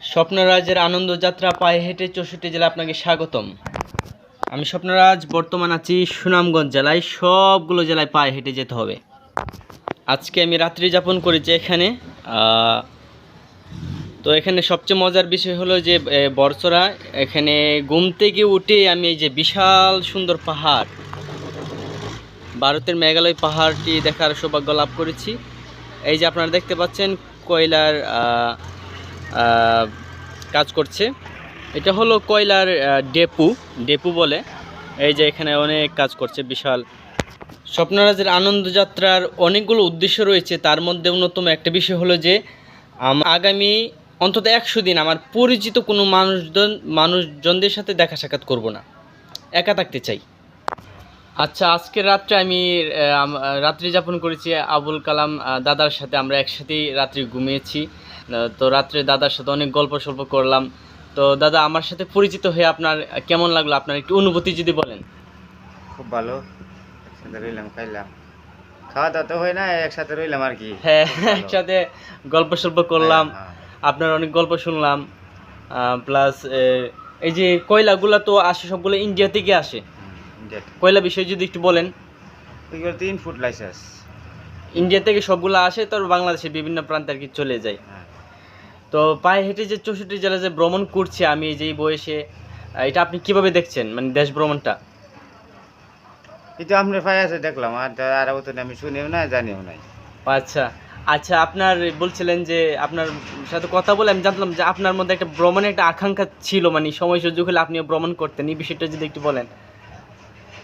স্বপ্নরাজের আনন্দযাত্রা পায়ে হেঁটে চৌষট্টি জেলা আপনাকে স্বাগতম। আমি স্বপ্নরাজ, বর্তমান আছি সুনামগঞ্জ জেলায়। সবগুলো জেলায় পায়ে হেঁটে যেতে হবে। আজকে আমি রাত্রি যাপন করেছি এখানে। তো এখানে সবচেয়ে মজার বিষয় হলো যে বর্ষরা এখানে ঘুম থেকে উঠে আমি এই যে বিশাল সুন্দর পাহাড়, ভারতের মেঘালয় পাহাড়টি দেখার সৌভাগ্য লাভ করেছি। এই যে আপনারা দেখতে পাচ্ছেন, কয়লার কাজ করছে। এটা হলো কয়লার ডেপু। ডেপু বলে। এই যে এখানে অনেক কাজ করছে, বিশাল। স্বপ্নরাজের আনন্দযাত্রার অনেকগুলো উদ্দেশ্য রয়েছে। তার মধ্যে অন্যতম একটা বিষয় হলো যে আগামী অন্তত একশো দিন আমার পরিচিত কোনো মানুষজন মানুষজনদের সাথে দেখা সাক্ষাৎ করব না। একা থাকতে চাই। আচ্ছা আজকের রাত্রে আমি রাত্রি যাপন করেছি আবুল কালাম দাদার সাথে। আমরা একসাথেই রাত্রি ঘুমিয়েছি। তো রাত্রে দাদার সাথে অনেক গল্প সল্প করলাম। তো দাদা আমার সাথে পরিচিত হয়ে আপনার কেমন লাগল? আপনার একটু অনুভূতি যদি বলেন। খুব ভালো। একসাথে রইলাম খাইলাম। খাওয়া দাওয়া তো হয় না একসাথে রইলাম আর কি। হ্যাঁ একসাথে গল্প সল্প করলাম। হ্যাঁ, আপনার অনেক গল্প শুনলাম। প্লাস এই যে কয়লাগুলো তো আসে সবগুলো ইন্ডিয়া থেকে আসে। কয়লা বিষয়ে যদি একটু বলেন। তো ইনপুট লাইসেন্স। ইন্ডিয়া থেকে সবগুলো আসে তো বাংলাদেশের বিভিন্ন প্রান্তে আর কি চলে যায়। হ্যাঁ। তো পায়ে হেঁটে যে চৌষট্টি জেলা যে ভ্রমণ করছি আমি এই যে বয়সে এটা আপনি কীভাবে দেখছেন মানে দেশ ভ্রমণটা? কিন্তু আপনার পায়ে আছে দেখলাম আর আমি শুনেও না জানিও নাই। আচ্ছা আচ্ছা আপনার বলছিলেন যে আপনার সাথে কথা বলে আমি জানলাম যে আপনার মধ্যে একটা ভ্রমণের একটা আকাঙ্ক্ষা ছিল মানে সময় সুযোগ হলে আপনিও ভ্রমণ করতেন এই বিষয়টা যদি একটু বলেন।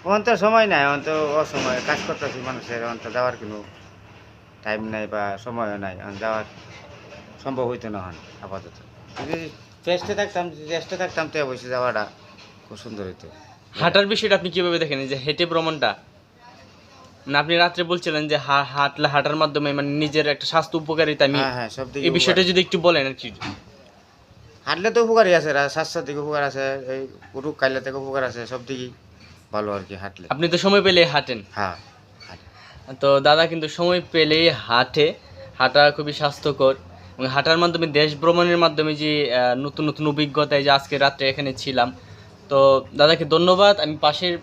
ওখান তো সময় নাই ওখান তো অসময় কাজ করতেছি মানুষের ওখান তো যাওয়ার কোনো টাইম নাই বা সময়ও নাই যাওয়ার সম্ভব হইতো না হন আপাতত। যদি চেষ্টা থাকতাম চেষ্টা থাকতাম তো অবশ্যই যাওয়াটা খুব সুন্দর হইতো। হাঁটার বিষয়টা আপনি কীভাবে দেখেন যে হেঁটে ভ্রমণটা? মানে আপনি রাত্রে বলছিলেন যে হা- হাঁটলে হাঁটার মাধ্যমে মানে নিজের একটা স্বাস্থ্য উপকারিতা আমি হ্যাঁ হ্যাঁ এই বিষয়টা যদি একটু বলেন আর কি। হাঁটলে তো উপকারই আছে স্বাস্থ্যের দিকে উপকার আছে এই রোগ কাইলে থেকে উপকার আছে সব দিকেই। ভালো আর কি হাঁটলে। আপনি তো সময় পেলে হাঁটেন। হ্যাঁ। তো দাদা কিন্তু সময় পেলেই হাঁটে। হাঁটা খুবই স্বাস্থ্যকর। এবং হাঁটার মাধ্যমে দেশ ভ্রমণের মাধ্যমে যে নতুন নতুন অভিজ্ঞতা এই যে আজকে রাত্রে এখানে ছিলাম। তো দাদাকে ধন্যবাদ। আমি পাশের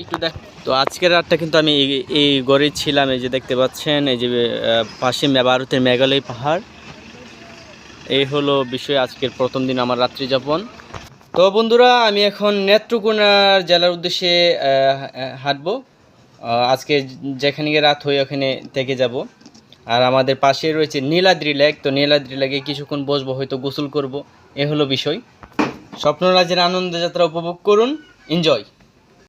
একটু দেখ তো আজকের রাতটা কিন্তু আমি এই- এই গড়ে ছিলাম। এই যে দেখতে পাচ্ছেন এই যে পাশে ভারতের মেঘালয় পাহাড়। এই হলো বিষয় আজকের প্রথম দিন আমার রাত্রি যাপন তো বন্ধুরা, আমি এখন নেত্রকোনার জেলার উদ্দেশ্যে হাঁটবো। আজকে যেখানে গিয়ে রাত হয়ে ওখানে থেকে যাব। আর আমাদের পাশে রয়েছে নীলাদ্রি লেক। তো নীলাদ্রি লেকে কিছুক্ষণ বসবো, হয়তো গোসল করব। এ হলো বিষয়। স্বপ্নরাজের আনন্দযাত্রা উপভোগ করুন। এনজয়